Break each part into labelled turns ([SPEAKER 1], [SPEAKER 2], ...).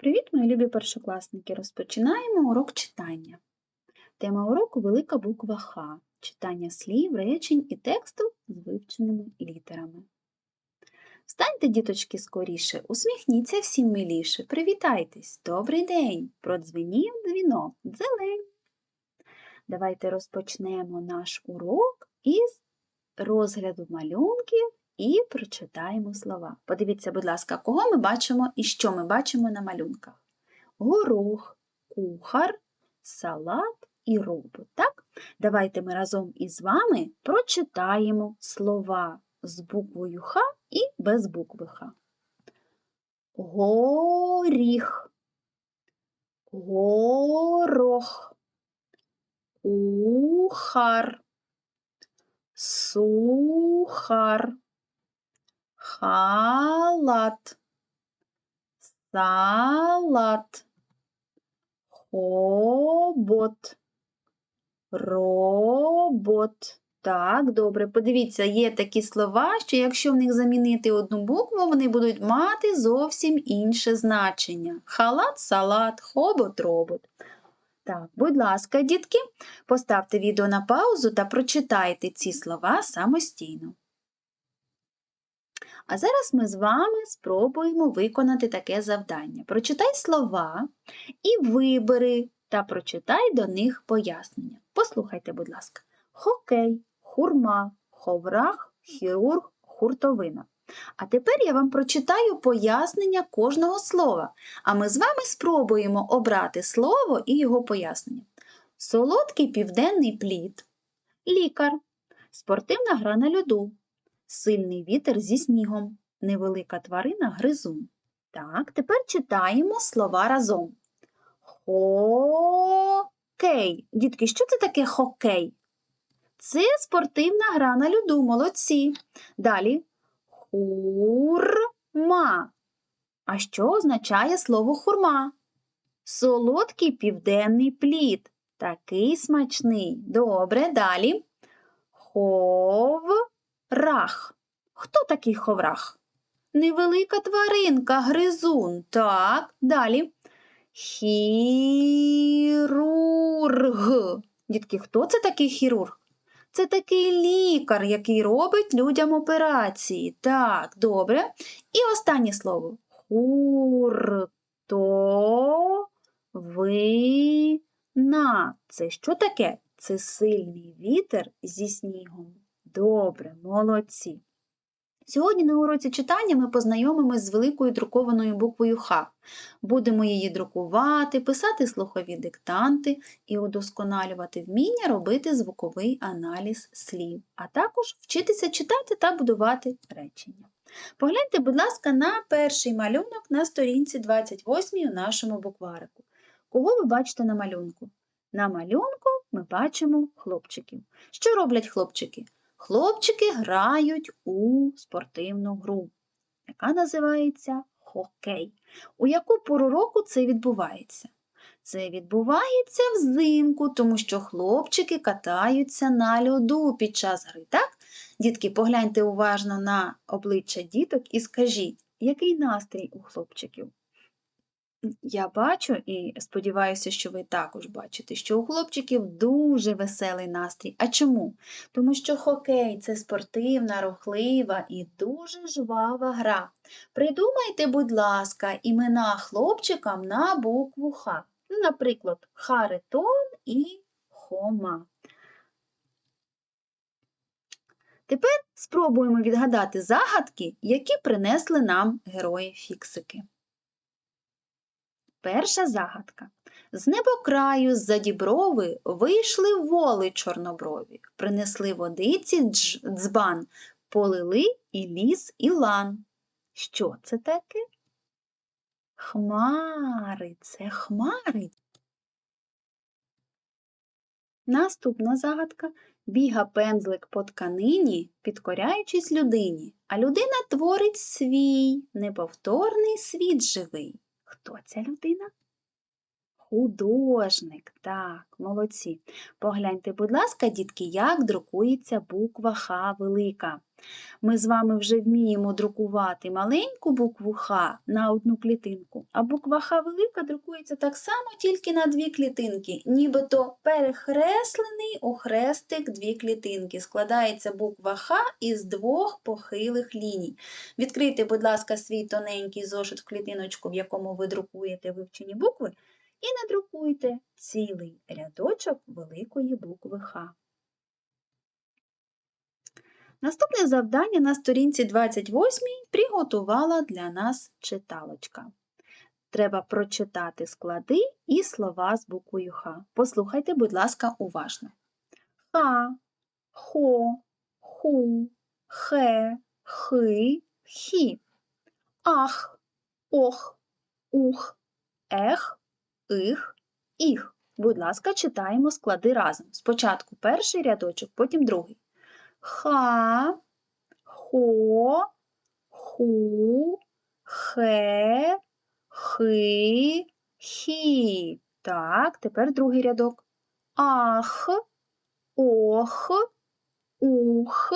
[SPEAKER 1] Привіт, мої любі першокласники! Розпочинаємо урок читання. Тема уроку велика буква Х. Читання слів, речень і тексту з вивченими літерами. Встаньте, діточки, скоріше, усміхніться всім миліше, привітайтесь! Добрий день! Продзвенів дзвінок, дзелень. Давайте розпочнемо наш урок із розгляду малюнків і прочитаємо слова. Подивіться, будь ласка, кого ми бачимо і що ми бачимо на малюнках. Горох, кухар, салат і робот. Так? Давайте ми разом із вами прочитаємо слова з буквою Х і без букви Х. Горіх, горох, кухар, сухар, халат, салат, хобот, робот. Так, добре. Подивіться, є такі слова, що якщо в них замінити одну букву, вони будуть мати зовсім інше значення. Халат, салат, хобот, робот. Так, будь ласка, дітки, поставте відео на паузу та прочитайте ці слова самостійно. А зараз ми з вами спробуємо виконати таке завдання. Прочитай слова і вибери та прочитай до них пояснення. Послухайте, будь ласка, хокей, хурма, ховрах, хірург, хуртовина. А тепер я вам прочитаю пояснення кожного слова, а ми з вами спробуємо обрати слово і його пояснення. Солодкий південний плід, лікар, спортивна гра на льоду, сильний вітер зі снігом, невелика тварина гризун. Так, тепер читаємо слова разом. Хокей. Дітки, що це таке хокей? Це спортивна гра на льоду, молодці. Далі хурма. А що означає слово хурма? Солодкий південний плід. Такий смачний. Добре, далі. Ховрах. Хто такий ховрах? Невелика тваринка, гризун. Так, далі. Хірург. Дітки, хто це такий хірург? Це такий лікар, який робить людям операції. Так, добре. І останнє слово. Хуртовина. Це що таке? Це сильний вітер зі снігом. Добре, молодці. Сьогодні на уроці читання ми познайомимось з великою друкованою буквою Х. Будемо її друкувати, писати слухові диктанти і удосконалювати вміння робити звуковий аналіз слів, а також вчитися читати та будувати речення. Погляньте, будь ласка, на перший малюнок на сторінці 28 у нашому букварику. Кого ви бачите на малюнку? На малюнку ми бачимо хлопчиків. Що роблять хлопчики? Хлопчики грають у спортивну гру, яка називається хокей. У яку пору року це відбувається? Це відбувається взимку, тому що хлопчики катаються на льоду під час гри. Так? Дітки, погляньте уважно на обличчя діток і скажіть, який настрій у хлопчиків? Я бачу і сподіваюся, що ви також бачите, що у хлопчиків дуже веселий настрій. А чому? Тому що хокей це спортивна, рухлива і дуже жвава гра. Придумайте, будь ласка, імена хлопчикам на букву Х. Ну, Наприклад, Харитон і Хома. Тепер спробуємо відгадати загадки, які принесли нам герої-фіксики. Перша загадка. З небокраю, з-за діброви вийшли воли чорноброві, принесли водиці дж, дзбан, полили і ліс, і лан. Що це таке? Хмари, це хмари. Наступна загадка. Біга пензлик по тканині, підкоряючись людині, а людина творить свій неповторний світ живий. Хто ця людина? Художник. Так, молодці. Погляньте, будь ласка, дітки, як друкується буква Х велика. Ми з вами вже вміємо друкувати маленьку букву Х на одну клітинку, а буква Х велика друкується так само тільки на дві клітинки, нібито перехреслений у хрестик дві клітинки. Складається буква Х із двох похилих ліній. Відкрийте, будь ласка, свій тоненький зошит в клітиночку, в якому ви друкуєте вивчені букви, і надрукуйте цілий рядочок великої букви Х. Наступне завдання на сторінці 28 приготувала для нас читалочка. Треба прочитати склади і слова з буквою Х. Послухайте, будь ласка, уважно. Ха, хо, ху, хе, хи, хі. Ах, ох, ух, ех, их, їх. Будь ласка, читаємо склади разом. Спочатку перший рядочок, потім другий. Ха, хо, ху, хе, хи, хі. Так, тепер другий рядок. Ах, ох, ух,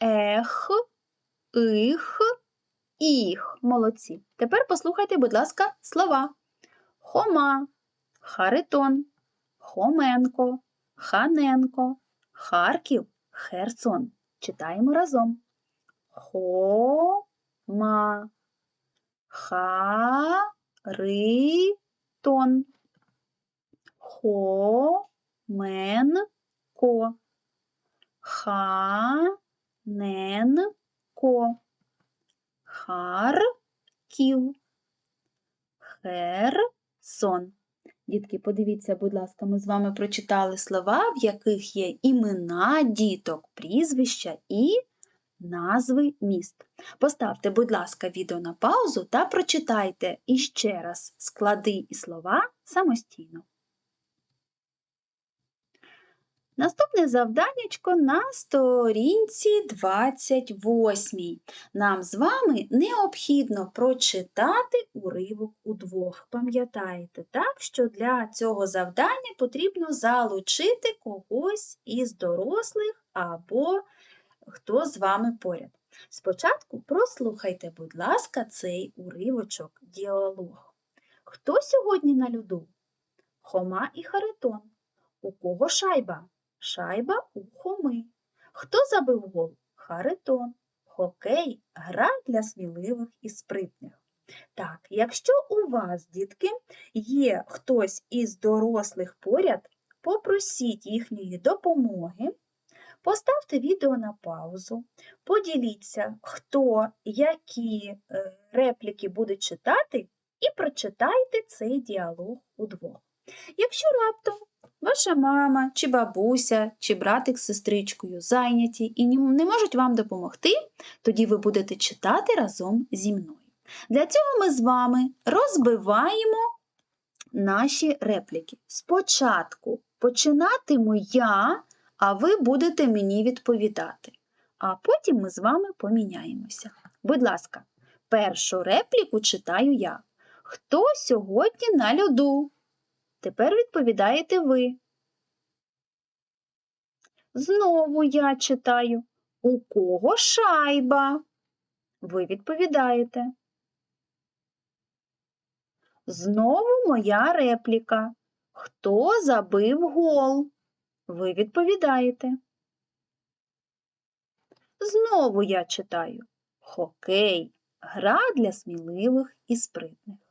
[SPEAKER 1] ех, их, їх. Молодці. Тепер послухайте, будь ласка, слова. Хома, Харитон, Хоменко, Ханенко, Харків, Херсон. Читаємо разом. Хома, Харитон, Хоменко, Ханенко, Харків, Херсон. Дітки, подивіться, будь ласка, ми з вами прочитали слова, в яких є імена діток, прізвища і назви міст. Поставте, будь ласка, відео на паузу та прочитайте іще раз склади і слова самостійно. Наступне завданнячко на сторінці 28. Нам з вами необхідно прочитати уривок удвох. Пам'ятаєте, так, що для цього завдання потрібно залучити когось із дорослих або хто з вами поряд. Спочатку прослухайте, будь ласка, цей уривочок, діалог. Хто сьогодні на льоду? Хома і Харитон. У кого шайба? Шайба у Хоми. Хто забив гол? Харитон. Хокей гра для сміливих і спритних. Так, якщо у вас, дітки, є хтось із дорослих поряд, попросіть їхньої допомоги, поставте відео на паузу, поділіться, хто які е, репліки буде читати, і прочитайте цей діалог удвох. Якщо раптом Ваша мама, чи бабуся, чи братик з сестричкою зайняті і не можуть вам допомогти, тоді ви будете читати разом зі мною. Для цього ми з вами розбиваємо наші репліки. Спочатку починатиму я, а ви будете мені відповідати. А потім ми з вами поміняємося. Будь ласка, першу репліку читаю я. Хто сьогодні на льоду? Тепер відповідаєте ви. Знову я читаю. У кого шайба? Ви відповідаєте. Знову моя репліка. Хто забив гол? Ви відповідаєте. Знову я читаю. Хокей гра для сміливих і спритних.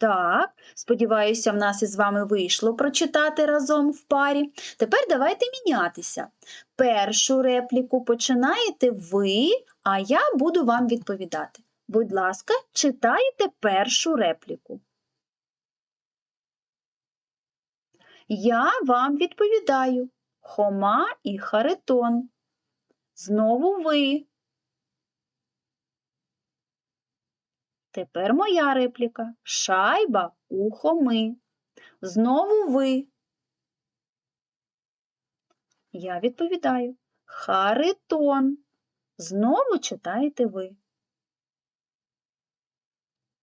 [SPEAKER 1] Так, сподіваюся, в нас із вами вийшло прочитати разом в парі. Тепер давайте мінятися. Першу репліку починаєте ви, а я буду вам відповідати. Будь ласка, читайте першу репліку. Я вам відповідаю Хома і Харитон. Знову ви. Тепер моя репліка. Шайба у Хоми. Знову ви. Я відповідаю. Харитон. Знову читаєте ви.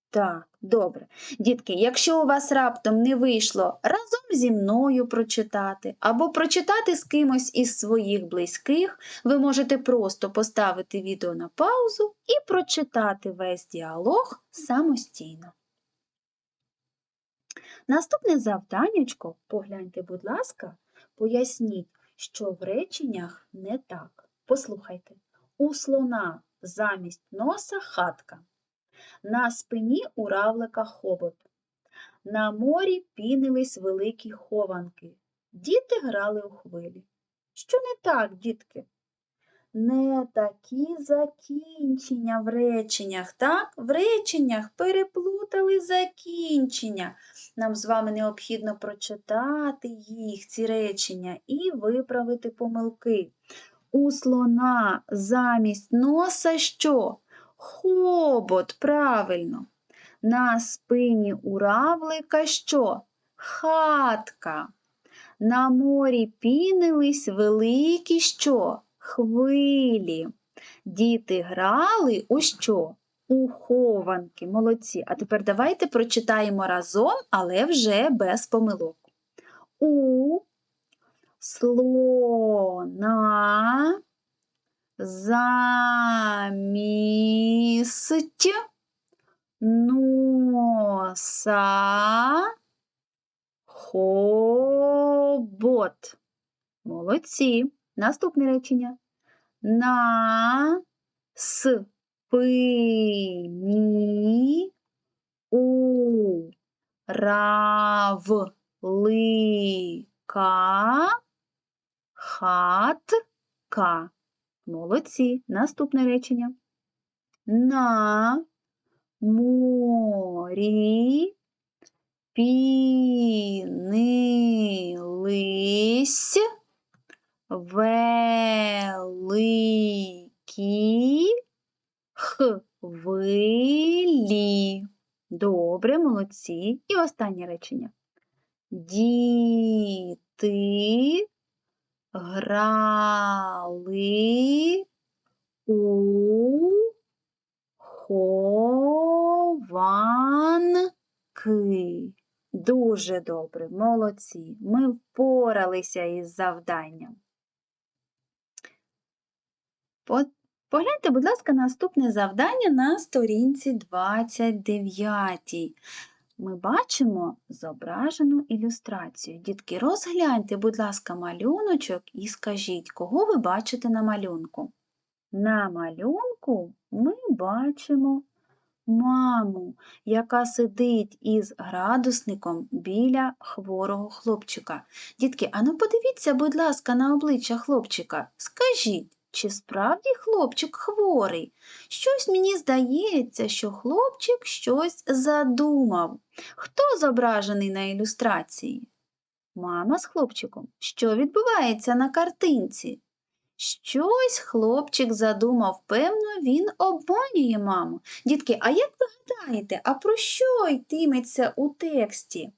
[SPEAKER 1] Так, добре. Дітки, якщо у вас раптом не вийшло разом зі мною прочитати або прочитати з кимось із своїх близьких, ви можете просто поставити відео на паузу і прочитати весь діалог самостійно. Наступне завданнячко, погляньте, будь ласка, поясніть, що в реченнях не так. Послухайте, у слона замість носа хатка. На спині у равлика хобот. На морі пінились великі хованки. Діти грали у хвилі. Що не так, дітки? Не такі закінчення в реченнях, так? В реченнях переплутали закінчення. Нам з вами необхідно прочитати їх, ці речення, і виправити помилки. У слона замість носа що? Хобот, правильно. На спині у равлика що? Хатка. На морі пінились великі що? Хвилі. Діти грали у що? У хованки. Молодці. А тепер давайте прочитаємо разом, але вже без помилок. У слона замість носа хобот. Молодці. Наступне речення. На спині у равлика хатка. Молодці. Наступне речення. На морі пінились великі хвилі. Добре, молодці. І останнє речення. Діти грали у хованки. Дуже добре, молодці. Ми впоралися із завданням. Погляньте, будь ласка, наступне завдання на сторінці 29. Ми бачимо зображену ілюстрацію. Дітки, розгляньте, будь ласка, малюночок і скажіть, кого ви бачите на малюнку. На малюнку ми бачимо маму, яка сидить із градусником біля хворого хлопчика. Дітки, а ну подивіться, будь ласка, на обличчя хлопчика. Скажіть, чи справді хлопчик хворий? Щось мені здається, що хлопчик щось задумав. Хто зображений на ілюстрації? Мама з хлопчиком. Що відбувається на картинці? Щось хлопчик задумав, певно, він обманює маму. Дітки, а як ви гадаєте, а про що йтиметься у тексті?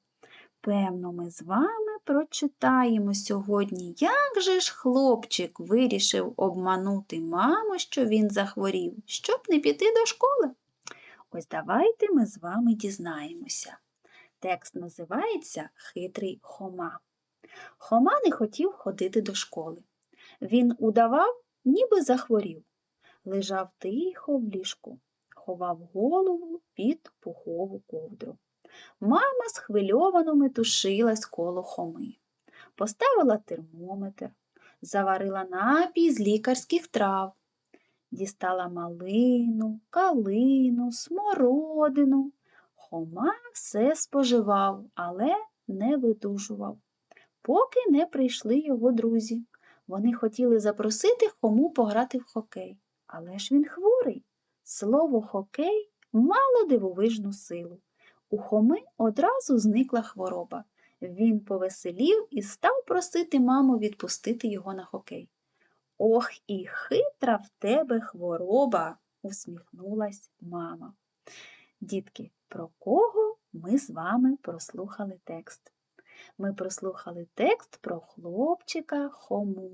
[SPEAKER 1] Певно, ми з вами прочитаємо сьогодні, як же ж хлопчик вирішив обманути маму, що він захворів, щоб не піти до школи. Ось давайте ми з вами дізнаємося. Текст називається Хитрий Хома. Хома не хотів ходити до школи. Він удавав, ніби захворів, лежав тихо в ліжку, ховав голову під пухову ковдру. Мама схвильовано метушилась коло хоми, поставила термометр, заварила напій з лікарських трав, дістала малину, калину, смородину. Хома все споживав, але не видужував, поки не прийшли його друзі. Вони хотіли запросити Хому пограти в хокей, але ж він хворий. Слово хокей мало дивовижну силу. У Хоми одразу зникла хвороба. Він повеселів і став просити маму відпустити його на хокей. Ох, і хитра в тебе хвороба, усміхнулась мама. Дітки, про кого ми з вами прослухали текст? Ми прослухали текст про хлопчика Хому.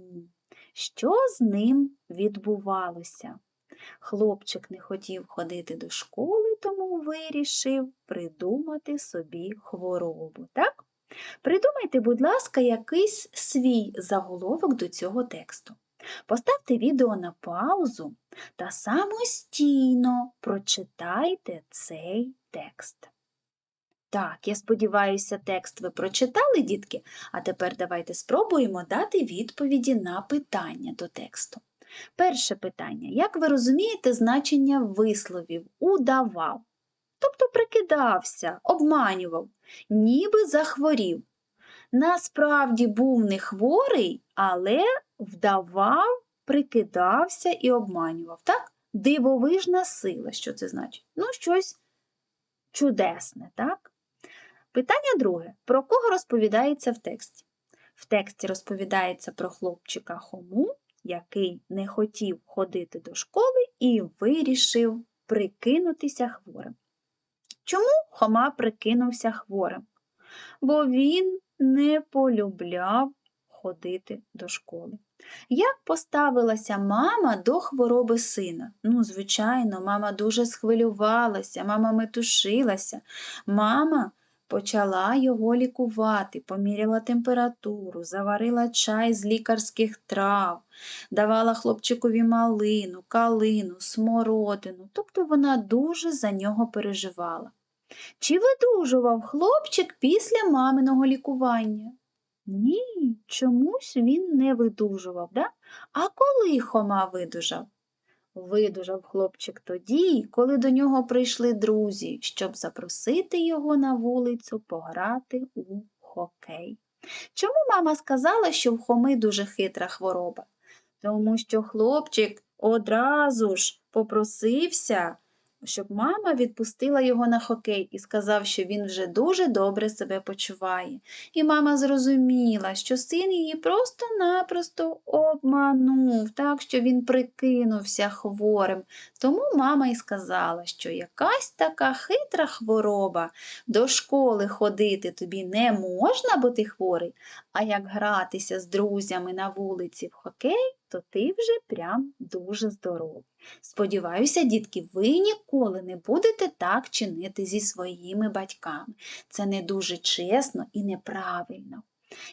[SPEAKER 1] Що з ним відбувалося? Хлопчик не хотів ходити до школи, тому вирішив придумати собі хворобу. Так? Придумайте, будь ласка, якийсь свій заголовок до цього тексту. Поставте відео на паузу та самостійно прочитайте цей текст. Так, я сподіваюся, текст ви прочитали, дітки, а тепер давайте спробуємо дати відповіді на питання до тексту. Перше питання. Як ви розумієте значення висловів удавав? Тобто прикидався, обманював, ніби захворів. Насправді був не хворий, але вдавав, прикидався і обманював. Так? Дивовижна сила. Що це значить? Ну, щось чудесне, так? Питання друге. Про кого розповідається в тексті? В тексті розповідається про хлопчика Хому, який не хотів ходити до школи і вирішив прикинутися хворим. Чому Хома прикинувся хворим? Бо він не полюбляв ходити до школи. Як поставилася мама до хвороби сина? Ну, звичайно, мама дуже схвилювалася, мама метушилася. Мама почала його лікувати, поміряла температуру, заварила чай з лікарських трав, давала хлопчикові малину, калину, смородину, тобто вона дуже за нього переживала. Чи видужував хлопчик після маминого лікування? Ні, чомусь він не видужував, да? А коли Хома видужав? Видужав хлопчик тоді, коли до нього прийшли друзі, щоб запросити його на вулицю пограти у хокей. Чому мама сказала, що в Хоми дуже хитра хвороба? Тому що хлопчик одразу ж попросився щоб мама відпустила його на хокей і сказав, що він вже дуже добре себе почуває. І мама зрозуміла, що син її просто-напросто обманув, так що він прикинувся хворим. Тому мама й сказала, що якась така хитра хвороба до школи ходити тобі не можна, бо ти хворий, а як гратися з друзями на вулиці в хокей, то ти вже прям дуже здоровий. Сподіваюся, дітки, ви ніколи не будете так чинити зі своїми батьками. Це не дуже чесно і неправильно.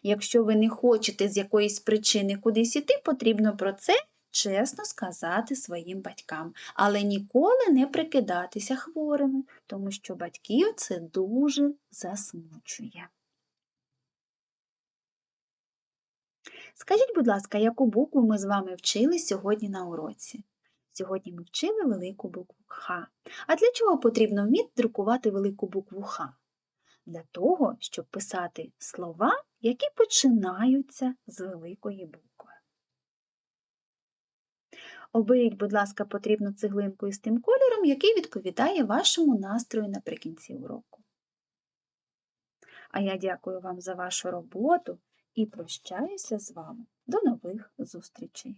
[SPEAKER 1] Якщо ви не хочете з якоїсь причини кудись іти, потрібно про це чесно сказати своїм батькам, але ніколи не прикидатися хворими, тому що батьків це дуже засмучує. Скажіть, будь ласка, яку букву ми з вами вчили сьогодні на уроці? Сьогодні ми вчили велику букву Х. А для чого потрібно вміти друкувати велику букву Х? Для того, щоб писати слова, які починаються з великої букви. Оберіть, будь ласка, потрібну цеглинку із тим кольором, який відповідає вашому настрою наприкінці уроку. А я дякую вам за вашу роботу і прощаюся з вами. До нових зустрічей!